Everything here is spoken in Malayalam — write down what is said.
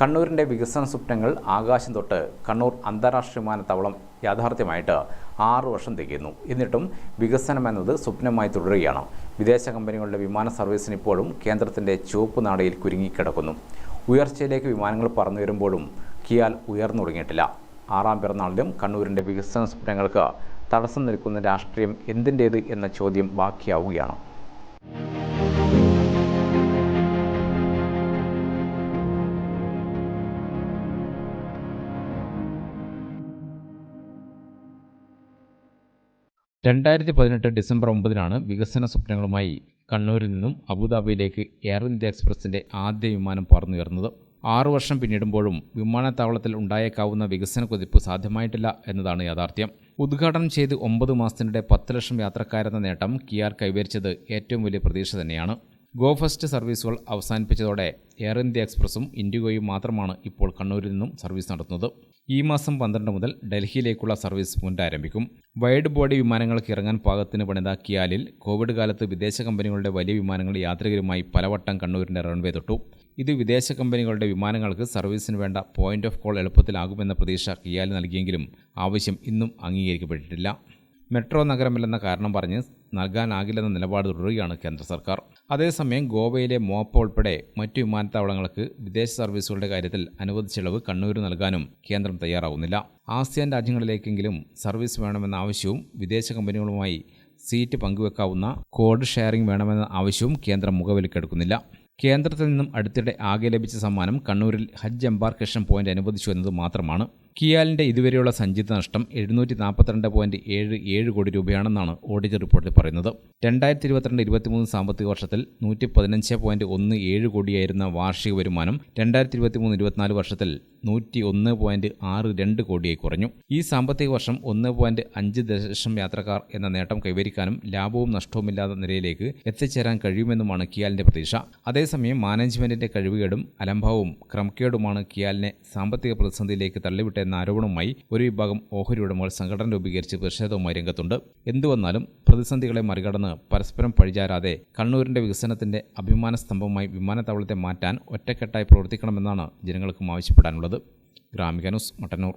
കണ്ണൂരിന്റെ വികസന സ്വപ്നങ്ങൾ ആകാശം തൊട്ട് കണ്ണൂർ അന്താരാഷ്ട്ര വിമാനത്താവളം യാഥാർത്ഥ്യമായിട്ട് ആറ് വർഷം തികയുന്നു. എന്നിട്ടും വികസനം എന്നത് സ്വപ്നമായി തുടരുകയാണ്. വിദേശ കമ്പനികളുടെ വിമാന സർവീസിന് ഇപ്പോഴും കേന്ദ്രത്തിന്റെ ചുവപ്പ് നാടയിൽ കുരുങ്ങിക്കിടക്കുന്നു ഉയർച്ചയിലേക്ക് വിമാനങ്ങൾ പറന്നു വരുമ്പോഴും കിയാൽ ഉയർന്നു തുടങ്ങിയിട്ടില്ല. ആറാം പിറന്നാളിലും കണ്ണൂരിന്റെ വികസന സ്വപ്നങ്ങൾക്ക് തടസ്സം നിൽക്കുന്ന രാഷ്ട്രീയം എന്തിന്റേത് എന്ന ചോദ്യം ബാക്കിയാവുകയാണ്. രണ്ടായിരത്തി പതിനെട്ട് ഡിസംബർ ഒമ്പതിനാണ് വികസന സ്വപ്നങ്ങളുമായി കണ്ണൂരിൽ നിന്നും അബുദാബിയിലേക്ക് എയർ ഇന്ത്യ എക്സ്പ്രസിന്റെ ആദ്യ വിമാനം പറന്നുയർന്നത് ആറു വർഷം പിന്നിടുമ്പോഴും വിമാനത്താവളത്തിൽ ഉണ്ടായേക്കാവുന്ന വികസന കുതിപ്പ് സാധ്യമായിട്ടില്ല എന്നതാണ് യാഥാർത്ഥ്യം. ഉദ്ഘാടനം ചെയ്ത് ഒമ്പത് മാസത്തിനിടെ പത്ത് ലക്ഷം യാത്രക്കാരെന്ന നേട്ടം കിയാർ കൈവരിച്ചത് ഏറ്റവും വലിയ പ്രതീക്ഷ തന്നെയാണ്. ഗോ ഫസ്റ്റ് സർവീസുകൾ അവസാനിപ്പിച്ചതോടെ എയർ ഇന്ത്യ എക്സ്പ്രസും ഇൻഡിഗോയും മാത്രമാണ് ഇപ്പോൾ കണ്ണൂരിൽ നിന്നും സർവീസ് നടത്തുന്നത്. ഈ മാസം പന്ത്രണ്ട് മുതൽ ഡൽഹിയിലേക്കുള്ള സർവീസ് പുനരാരംഭിക്കും. വൈഡ് ബോഡി വിമാനങ്ങൾക്ക് ഇറങ്ങാൻ പാകത്തിന് പണിത കിയാലിൽ കോവിഡ് കാലത്ത് വിദേശ കമ്പനികളുടെ വലിയ വിമാനങ്ങൾ യാത്രികരുമായി പലവട്ടം കണ്ണൂരിന്റെ റൺവേ തൊട്ടു. ഇത് വിദേശ കമ്പനികളുടെ വിമാനങ്ങൾക്ക് സർവീസിന് വേണ്ട പോയിന്റ് ഓഫ് കോൾ എളുപ്പത്തിലാകുമെന്ന പ്രതീക്ഷ കിയാൽ നൽകിയെങ്കിലും ആവശ്യം ഇന്നും അംഗീകരിക്കപ്പെട്ടിട്ടില്ല. മെട്രോ നഗരമല്ലെന്ന കാരണം പറഞ്ഞ് നൽകാനാകില്ലെന്ന നിലപാട് തുടരുകയാണ് കേന്ദ്ര സർക്കാർ. അതേസമയം ഗോവയിലെ മോപ്പ ഉൾപ്പെടെ മറ്റു വിമാനത്താവളങ്ങൾക്ക് വിദേശ സർവീസുകളുടെ കാര്യത്തിൽ അനുവദിച്ചിളവ് കണ്ണൂരിൽ നൽകാനും കേന്ദ്രം തയ്യാറാവുന്നില്ല. ആസിയാൻ രാജ്യങ്ങളിലേക്കെങ്കിലും സർവീസ് വേണമെന്ന ആവശ്യവും വിദേശ കമ്പനികളുമായി സീറ്റ് പങ്കുവെക്കാവുന്ന കോഡ് ഷെയറിംഗ് വേണമെന്ന ആവശ്യവും കേന്ദ്രം മുഖവിലക്കെടുക്കുന്നില്ല. കേന്ദ്രത്തിൽ നിന്നും അടുത്തിടെ ആകെ ലഭിച്ച സമ്മാനം കണ്ണൂരിൽ ഹജ്ജ് എംബാർക്കേഷൻ പോയിന്റ് അനുവദിച്ചു എന്നത് മാത്രമാണ് കിയാലിന്റെ ഇതുവരെയുള്ള സഞ്ചിത നഷ്ടം എഴുന്നൂറ്റി നാൽപ്പത്തിരണ്ട് പോയിന്റ് ഏഴ് ഏഴ് കോടി രൂപയാണെന്നാണ് ഓഡിറ്റ് റിപ്പോർട്ടിൽ പറയുന്നത്. രണ്ടായിരത്തി ഇരുപത്തിരണ്ട് ഇരുപത്തിമൂന്ന് സാമ്പത്തിക വർഷത്തിൽ നൂറ്റി പതിനഞ്ച് പോയിന്റ് ഒന്ന് ഏഴ് കോടിയായിരുന്ന വാർഷിക വരുമാനം രണ്ടായിരത്തി ഇരുപത്തിമൂന്ന് ഇരുപത്തിനാല് വർഷത്തിൽ നൂറ്റി ഒന്ന് പോയിന്റ് ആറ് രണ്ട് കോടിയായി കുറഞ്ഞു. ഈ സാമ്പത്തിക വർഷം ഒന്ന് പോയിന്റ് അഞ്ച് ദശലക്ഷം യാത്രക്കാർ എന്ന നേട്ടം കൈവരിക്കാനും ലാഭവും നഷ്ടവുമില്ലാത്ത നിലയിലേക്ക് എത്തിച്ചേരാൻ കഴിയുമെന്നുമാണ് കിയാലിന്റെ പ്രതീക്ഷ. അതേസമയം മാനേജ്മെന്റിന്റെ കഴിവുകേടും അലംഭാവവും ക്രമക്കേടുമാണ് കിയാലിനെ സാമ്പത്തിക പ്രതിസന്ധിയിലേക്ക് തള്ളിവിട്ടെന്ന ആരോപണവുമായി ഒരു വിഭാഗം ഓഹരി ഉടമകൾ സംഘടന രൂപീകരിച്ച് പ്രതിഷേധവുമായി രംഗത്തുണ്ട്. എന്തുവന്നാലും പ്രതിസന്ധികളെ മറികടന്ന് പരസ്പരം പഴിചാരാതെ കണ്ണൂരിന്റെ വികസനത്തിന്റെ അഭിമാന സ്തംഭമായി വിമാനത്താവളത്തെ മാറ്റാൻ ഒറ്റക്കെട്ടായി പ്രവർത്തിക്കണമെന്നാണ് ജനങ്ങൾക്കും ആവശ്യപ്പെടാനുള്ളത്. ഗ്രാമിക ന്യൂസ് മട്ടന്നൂർ.